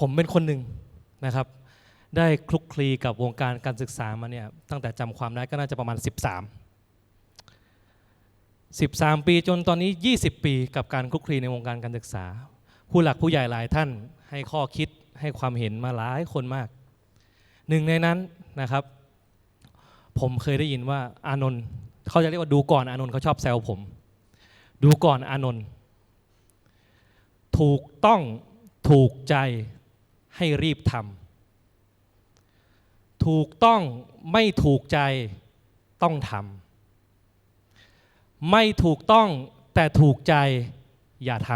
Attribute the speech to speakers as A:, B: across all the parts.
A: ผมเป็นคนหนึ่งนะครับ ได้คลุกคลีกับวงการการศึกษามาเนี่ยตั้งแต่จำความได้ก็น่าจะประมาณ 13 13 ปีจนตอนนี้ 20 ปีกับการคลุกคลีในวงการการศึกษา ผู้หลักผู้ใหญ่หลายท่านให้ข้อคิดให้ความเห็นมาหลายคนมาก หนึ่งในนั้นนะครับ ผมเคยได้ยินว่าอานนท์เขาจะเรียกว่าดูก่อนอานนท์เขาชอบแซวผม ดูก่อนอานนท์ถูกต้องถูกใจ ให้รีบทำถูกต้องไม่ถูกใจต้องทำไม่ถูกต้องแต่ถูกใจอย่าท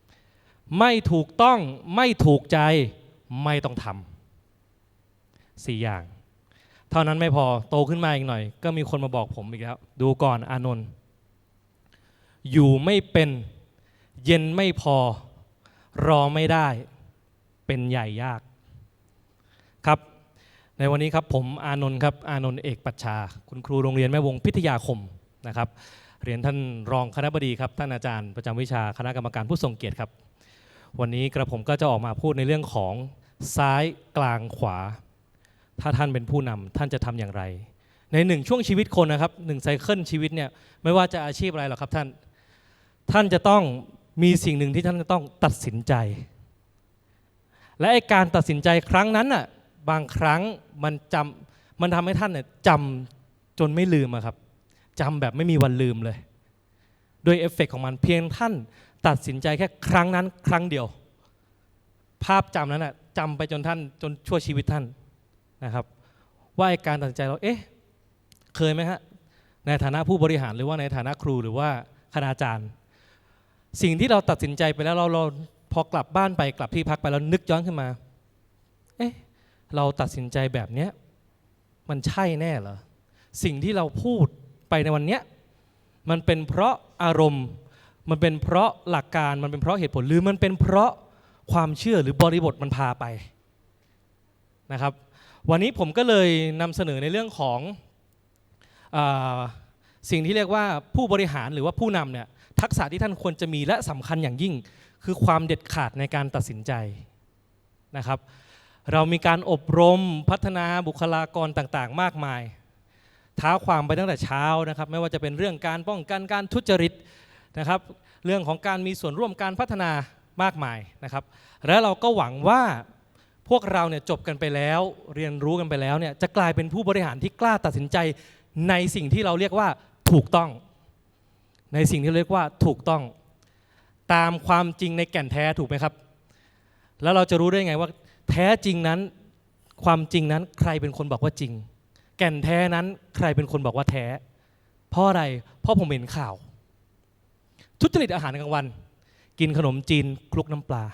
A: ำไม่ถูกต้องไม่ถูกใจไม่ต้องทำสี่อย่าง เท่านั้นไม่พอโตขึ้นมาอีกหน่อย ก็มีคนมาบอกผมอีกแล้วดูก่อนอานนท์อยู่ไม่เป็น เย็นไม่พอ รอไม่ได้ เป็นใหญ่ยากครับ ในวันนี้ครับผมอานนท์ครับอานนท์เอกปัชชา คุณครูโรงเรียนแม่วงพิทยาคมนะครับเรียนท่านรองคณะบดีครับ ท่านอาจารย์ประจำวิชาคณะกรรมการผู้ทรงเกียรติครับ วันนี้กระผมก็จะออกมาพูดในเรื่องของซ้ายกลางขวา ถ้าท่านเป็นผู้นำท่านจะทำอย่างไร ในหนึ่งช่วงชีวิตคนนะครับหนึ่งไซเคิลชีวิตเนี่ยไม่ว่าจะอาชีพอะไรหรอกครับท่าน ท่านจะต้องมีสิ่งหนึ่งที่ท่านจะต้องตัดสินใจ และไอการตัดสินใจครั้งนั้นน่ะบางครั้งมันจำมันทำให้ท่านเนี่ยจำจนไม่ลืมอะครับจำแบบไม่มีวันลืมเลยด้วยเอฟเฟกต์ของมันเพียงท่านตัดสินใจแค่ครั้งนั้นครั้งเดียว ภาพจำนั้นน่ะจำไปจนท่านจนชั่วชีวิตท่านนะครับ ว่าไอ้การตัดสินใจเราเอ๊ะเคยไหมฮะในฐานะผู้บริหารหรือว่าในฐานะครูหรือว่าคณาจารย์ สิ่งที่เราตัดสินใจไปแล้วเราเรา พอกลับบ้านไปกลับที่พักไปแล้วนึกย้อนขึ้นมา เอ๊ะ เราตัดสินใจแบบเนี้ยมันใช่แน่เหรอ สิ่งที่เราพูดไปในวันเนี้ยมันเป็นเพราะอารมณ์ มันเป็นเพราะหลักการ มันเป็นเพราะเหตุผล หรือมันเป็นเพราะความเชื่อหรือบริบทมันพาไปนะครับ วันนี้ผมก็เลยนำเสนอในเรื่องของอสิ่งที่เรียกว่าผู้บริหารหรือว่าผู้นำเนี่ยทักษะที่ท่านควรจะมีและสำคัญอย่างยิ่ง คือความเด็ดขาดในการตัดสินใจนะครับ เรามีการอบรมพัฒนาบุคลากรต่างๆ มากมาย ท้าความไปตั้งแต่เช้านะครับ ไม่ว่าจะเป็นเรื่องการป้องกันการทุจริตนะครับ เรื่องของการมีส่วนร่วมการพัฒนามากมายนะครับ และเราก็หวังว่าพวกเราเนี่ยจบกันไปแล้ว เรียนรู้กันไปแล้วเนี่ยจะกลายเป็นผู้บริหารที่กล้าตัดสินใจในสิ่งที่เราเรียกว่าถูกต้อง ในสิ่งที่เรียกว่าถูกต้อง ตามความจริงในแก่นแท้ถูกไหมครับ แล้วเราจะรู้ได้ไงว่า แท้จริงนั้น ความจริงนั้นใครเป็นคนบอกว่าจริง แก่นแท้นั้นใครเป็นคนบอกว่าแท้ เพราะอะไร เพราะผมเห็นข่าว ทุจริตอาหารกลางวัน กินขนมจีนคลุกน้ำปลา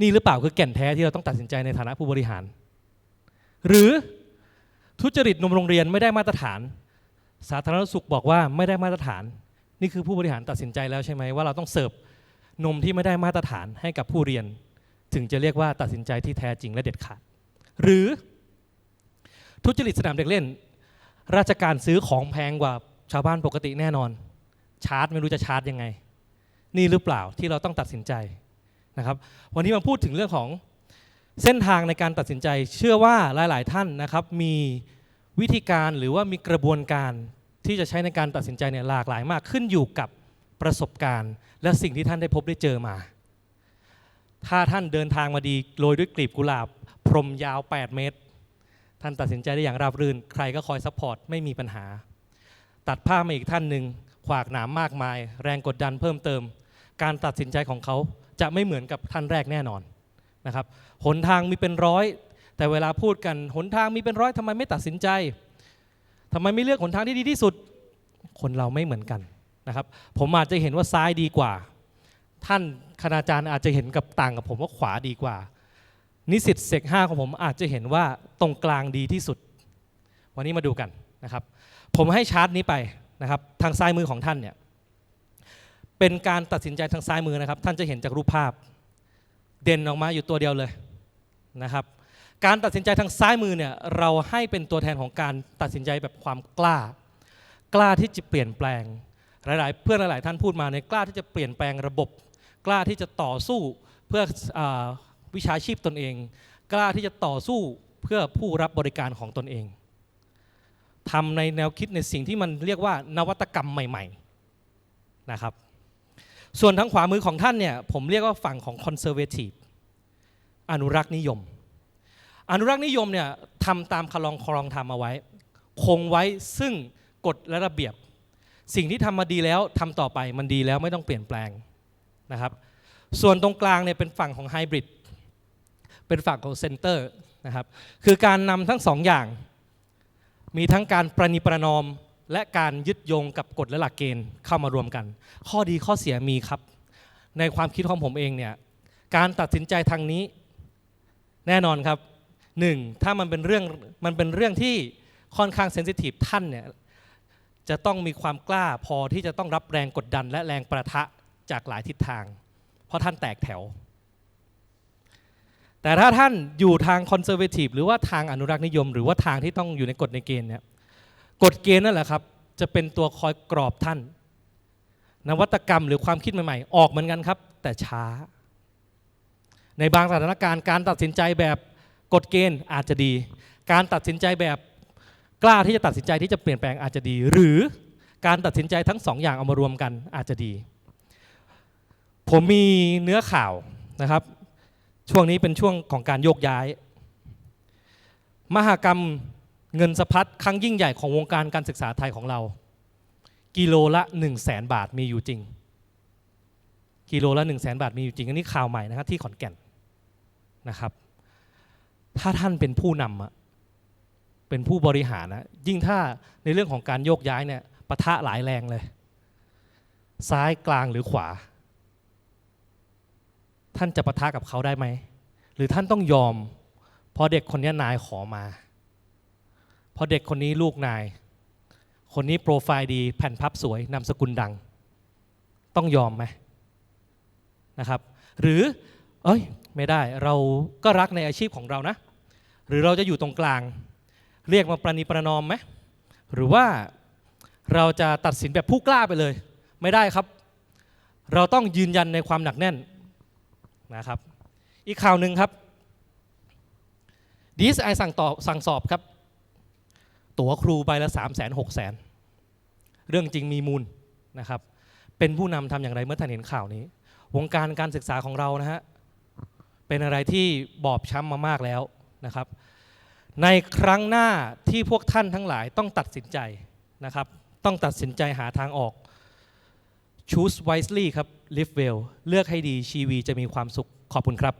A: นี่หรือเปล่าคือแก่นแท้ที่เราต้องตัดสินใจในฐานะผู้บริหาร หรือทุจริตนมโรงเรียนไม่ได้มาตรฐาน สาธารณสุขบอกว่าไม่ได้มาตรฐาน นี่คือผู้บริหารตัดสินใจแล้วใช่ไหมว่าเราต้องเสิร์ฟ นมที่ไม่ได้มาตรฐานให้กับผู้เรียน ถึงจะเรียกว่าตัดสินใจที่แท้จริงและเด็ดขาด หรือ ทุจริตสนามเด็กเล่น ราชการซื้อของแพงกว่าชาวบ้านปกติแน่นอน ชาร์จไม่รู้จะชาร์จยังไง นี่หรือเปล่าที่เราต้องตัดสินใจนะครับ วันนี้มาพูดถึงเรื่องของเส้นทางในการตัดสินใจ เชื่อว่าหลาย ๆ ท่านนะครับมีวิธีการหรือว่ามีกระบวนการที่จะใช้ในการตัดสินใจเนี่ยหลากหลายมากขึ้นอยู่กับ ประสบการณ์ และสิ่งที่ท่านได้พบได้เจอมา ถ้าท่านเดินทางมาดีโรยด้วยกลีบกุหลาบ พรมยาว 8 เมตร ท่านตัดสินใจได้อย่างราบรื่น ใครก็คอยซัพพอร์ตไม่มีปัญหา ตัดผ้ามาอีกท่านหนึ่งขวากหนามมากมาย แรงกดดันเพิ่มเติม การตัดสินใจของเขาจะไม่เหมือนกับท่านแรกแน่นอนนะครับหนทางมีเป็นร้อย แต่เวลาพูดกันหนทางมีเป็นร้อยทำไมไม่ตัดสินใจทำไมไม่เลือกหนทางที่ดีที่สุด คนเราไม่เหมือนกัน นะครับผมอาจจะเห็นว่าซ้ายดีกว่า ท่านคณาจารย์อาจจะเห็นกับต่างกับผมว่าขวาดีกว่า นิสิตเซกห้าของผมอาจจะเห็นว่าตรงกลางดีที่สุด วันนี้มาดูกันนะครับ ผมให้ชาร์ตนี้ไปนะครับ ทางซ้ายมือของท่านเนี่ยเป็นการตัดสินใจทางซ้ายมือนะครับ ท่านจะเห็นจากรูปภาพ เด่นออกมาอยู่ตัวเดียวเลยนะครับการตัดสินใจทางซ้ายมือเนี่ยเราให้เป็นตัวแทนของการตัดสินใจแบบความกล้า กล้าที่จะเปลี่ยนแปลง หลายๆ เพื่อนหลายๆท่านพูดมาในกล้าที่จะเปลี่ยนแปลงระบบ กล้าที่จะต่อสู้เพื่ออวิชาชีพตนเอง กล้าที่จะต่อสู้เพื่อผู้รับบริการของตนเองทำในแนวคิดในสิ่งที่มันเรียกว่านวัตกรรมใหม่ ๆนะครับ ส่วนทางขวามือของท่านเนี่ยผมเรียกว่าฝั่งของคอนเซอร์เวทีฟอนุรักษ์นิยม อนุรักษ์นิยมเนี่ยทำตามคลองครองธรรมเอาไว้ คงไว้ซึ่งกฎและระเบียบ สิ่งที่ทำมาดีแล้วทำต่อไปมันดีแล้วไม่ต้องเปลี่ยนแปลงนะครับ ส่วนตรงกลางเนี่ยเป็นฝั่งของไฮบริดเป็นฝั่งของเซนเตอร์นะครับคือการนำทั้งสองอย่าง มีทั้งการประนีประนอมและการยึดโยงกับกฎและหลักเกณฑ์เข้ามารวมกัน ข้อดีข้อเสียมีครับ ในความคิดของผมเองเนี่ยการตัดสินใจทางนี้แน่นอนครับหนึ่งถ้ามันเป็นเรื่องมันเป็นเรื่องที่ค่อนข้างเซนซิทีฟท่านเนี่ย จะต้องมีความกล้าพอที่จะต้องรับแรงกดดัน และแรงประทะจากหลายทิศทาง เพราะท่านแตกแถว แต่ถ้าท่านอยู่ทางคอนเซอร์เวทีฟหรือว่าทางอนุรักษ์นิยม หรือว่าทางที่ต้องอยู่ในกฎในเกณฑ์เนี่ยกฎเกณฑ์นั่นแหละครับ จะเป็นตัวคอยกรอบท่าน นวัตกรรมหรือความคิดใหม่ๆ ออกเหมือนกันครับ แต่ช้า ในบางสถานการณ์การตัดสินใจแบบกฎเกณฑ์อาจจะดี การตัดสินใจแบบ กล้าที่จะตัดสินใจที่จะเปลี่ยนแปลงอาจจะดี หรือการตัดสินใจทั้งสองอย่างเอามารวมกันอาจจะดี ผมมีเนื้อข่าวนะครับ ช่วงนี้เป็นช่วงของการโยกย้าย มหากรรมเงินสะพัดครั้งยิ่งใหญ่ของวงการการศึกษาไทยของเรา กิโลละ 1 0 0 0 0แสนบาทมีอยู่จริง กิโลละ 1 0 0 0 0แสนบาทมีอยู่จริง อันนี้ข่าวใหม่นะครับที่ขอนแก่นนะครับ ถ้าท่านเป็นผู้นำอะ เป็นผู้บริหารนะยิ่งถ้าในเรื่องของการโยกย้ายเนี่ยปะทะหลายแรงเลย ซ้ายกลางหรือขวา ท่านจะปะทะกับเขาได้ไหม หรือท่านต้องยอมพราะเด็กคนนี้นายขอมาพราะเด็กคนนี้ลูกนาย คนนี้โปรไฟล์ดีแผ่นพับสวยนามสกุลดัง ต้องยอมไหมนะครับ หรือเอ้ยไม่ได้เราก็รักในอาชีพของเรานะ หรือเราจะอยู่ตรงกลาง เรียกมาประนีประนอมไหมหรือว่าเราจะตัดสินแบบผู้กล้าไปเลย ไม่ได้ครับ เราต้องยืนยันในความหนักแน่นนะครับ อีกข่าวหนึ่งครับดีสไอสั่งต่อสั่งสอบครับ ตั๋วครูใบละ3 0 0 0 0 0 0 0 0 เรื่องจริงมีมูลนะครับ เป็นผู้นำทำอย่างไรเมื่อท่านเห็นข่าวนี้ วงการการศึกษาของเรานะฮะเป็นอะไรที่บอบช้ำมามากแล้วนะครับ ในครั้งหน้าที่พวกท่านทั้งหลายต้องตัดสินใจนะครับ ต้องตัดสินใจหาทางออก choose wisely ครับ live well เลือกให้ดีชีวีจะมีความสุขขอบคุณครับ